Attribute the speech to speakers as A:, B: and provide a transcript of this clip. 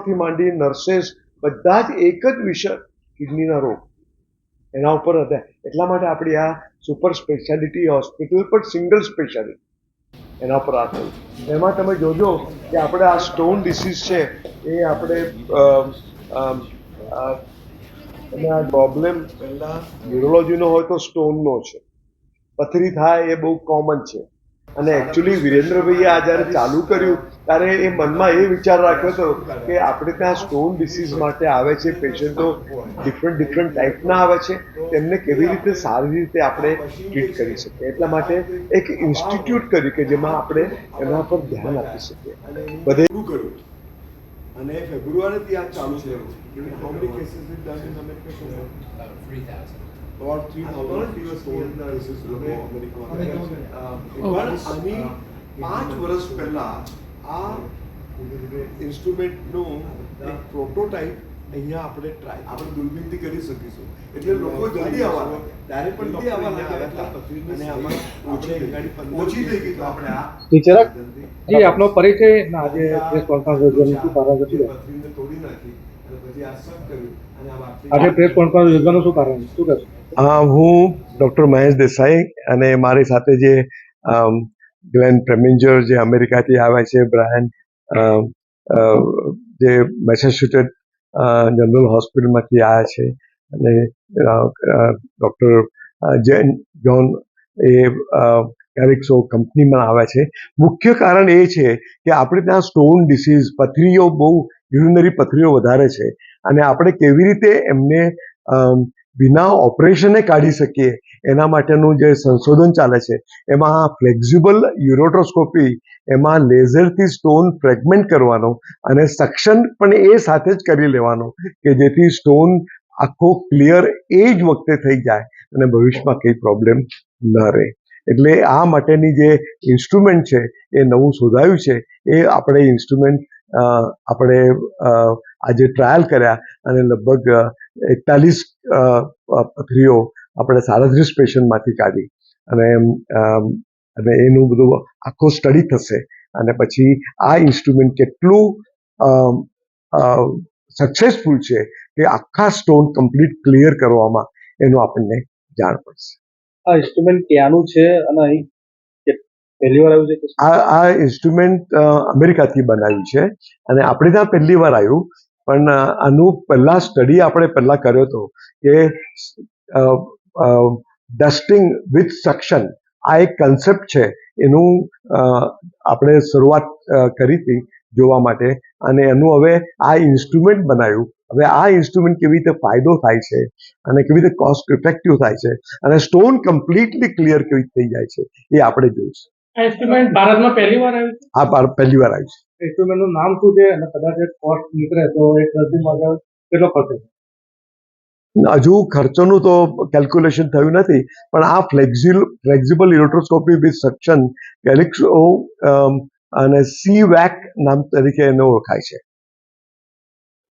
A: ડોક્ટરોથી માંડી નર્સેસ બધા જ એક જ વિષય કિડનીના રોગ. એના ઉપર હતા એટલા માટે આપણી આ સુપર સ્પેશિયાલિટી હોસ્પિટલ પણ સિંગલ સ્પેશિયાલિટી એના પર આ થયું. એમાં તમે જોજો કે આપણે આ સ્ટોન ડિસીઝ છે, એ આપણે અને આ પ્રોબ્લેમ પહેલાં ન્યુરોલોજીનો હોય તો સ્ટોનનો છે. પથરી થાય એ બહુ કોમન છે. અને એકચ્યુઅલી વિરેન્દ્રભાઈએ આ જ્યારે ચાલુ કર્યું ત્યારે એ મનમાં એ વિચાર રાખ્યો હતો કે આપણે ત્યાં સ્ટોન ડિસીઝ માટે આવે છે પેશન્ટો ડિફરન્ટ ડિફરન્ટ ટાઈપના આવે છે તેમને કેવી રીતે સારી રીતે આપણે ટ્રીટ કરી શકીએ? એટલા માટે એક ઇન્સ્ટિટ્યૂટ કર્યું કે જેમાં આપણે એના પર ધ્યાન આપી શકીએ. બધે
B: શરૂ કર્યું. અને ફેબ્રુઆરીથી આ ચાલુ થયું
C: about three thousand.
B: about 3000 cases પણ આની પાંચ વર્ષ પહેલા આ ઇન્સ્ટ્રુમેન્ટનું એક પ્રોટોટાઇપ અહીંયા આપણે ટ્રાય આપણે દૂરબીનથી કરી શકીશું. એટલે લોકો જલ્દી આવવાના. ત્યારે પણ જલ્દી આવવાના ઓછી ઓછી થઈ ગઈ તો આપણે આ
D: ટીચર જી આપનો પરિચય ના આજે પ્રેસ કોન્ફરન્સ યોજવાનું શું કારણ હતું
B: તોડી નાખી.
D: આજે પ્રેસ કોન્ફરન્સ યોજવાનું શું કારણ? શું કહેશો
A: હા હું ડૉક્ટર મહેશ દેસાઈ અને મારી સાથે જે ગ્લેન પ્રેમિન્જર જે અમેરિકાથી આવ્યા છે બ્રાયન અ, જે મેસેચ્યુટેટ જનરલ હોસ્પિટલમાંથી આવ્યા છે અને ડૉક્ટર જેન જોન એ કેરિક્સો કંપનીમાં આવ્યા છે. મુખ્ય કારણ એ છે કે આપણે ત્યાં સ્ટોન ડિસીઝ પથરીઓ બહુ યુરિનરી પથરીઓ વધારે છે. અને આપણે કેવી રીતે એમને વિના ઓપરેશને કાઢી શકીએ, એના માટેનું જે સંશોધન ચાલે છે, એમાં ફ્લેક્ઝિબલ યુરોટ્રોસ્કોપી, એમાં લેઝરથી સ્ટોન ફ્રેગમેન્ટ કરવાનો અને સક્શન પણ એ સાથે જ કરી લેવાનો કે જેથી સ્ટોન આખો ક્લિયર એ જ વખતે થઈ જાય અને ભવિષ્યમાં કંઈ પ્રોબ્લેમ ન રહે. એટલે આ માટેની જે ઇન્સ્ટ્રુમેન્ટ છે, એ નવું શોધાયું છે, એ આપણે ઇન્સ્ટ્રુમેન્ટ આપણે આજે ટ્રાયલ કર્યા અને લગભગ એકતાલીસ પથરીઓ આપણે સાડત્રીસ પેશન્ટમાંથી કાઢી અને અને એનું બધું આખો સ્ટડી થશે અને પછી આ ઇન્સ્ટ્રુમેન્ટ કેટલું સક્સેસફુલ છે કે આખા સ્ટોન કમ્પ્લીટ ક્લિયર કરવામાં એનું આપણને જાણ પડશે.
D: આ ઇન્સ્ટ્રુમેન્ટ ક્યાંનું છે અને અહીં પહેલી વાર આવ્યું છે
A: આ ઇન્સ્ટ્રુમેન્ટ અમેરિકાથી બનાવ્યું છે અને આપણે ત્યાં પહેલી વાર આવ્યું, પણ આનું પહેલા સ્ટડી આપણે પહેલા કર્યો હતો કે ડસ્ટિંગ વિથ સક્શન આ એક કન્સેપ્ટ છે, એનું આપણે શરૂઆત કરી હતી જોવા માટે અને એનું હવે આ ઇન્સ્ટ્રુમેન્ટ બનાવ્યું. હવે આ ઇન્સ્ટ્રુમેન્ટ કેવી રીતે ફાયદો થાય છે અને કેવી રીતે કોસ્ટ ઇફેક્ટિવ થાય છે અને સ્ટોન કમ્પ્લીટલી ક્લિયર કેવી રીતે થઈ જાય છે એ આપણે જોઈશું.
D: ઇન્સ્ટ્રુમેન્ટ ભારતમાં પહેલી વાર આવ્યું
A: આ પાર- પહેલી વાર આવ્યું છે.
D: છે ઇન્સ્ટ્રુમેન્ટનું નામ શું છે? અને કદાચ કોસ્ટ નીકળે તો એક દર્દી માટે કેટલો ખર્ચો
A: હજુ ખર્ચોનું તો કેલ્ક્યુલેશન થયું નથી પણ આ ફ્લેક્ઝિલ ફ્લેક્ઝિબલ ઇલેક્ટ્રોસ્કોપી વિથ સક્શન ગેલેક્સો અને સી વેક નામ તરીકે એને ઓળખાય છે.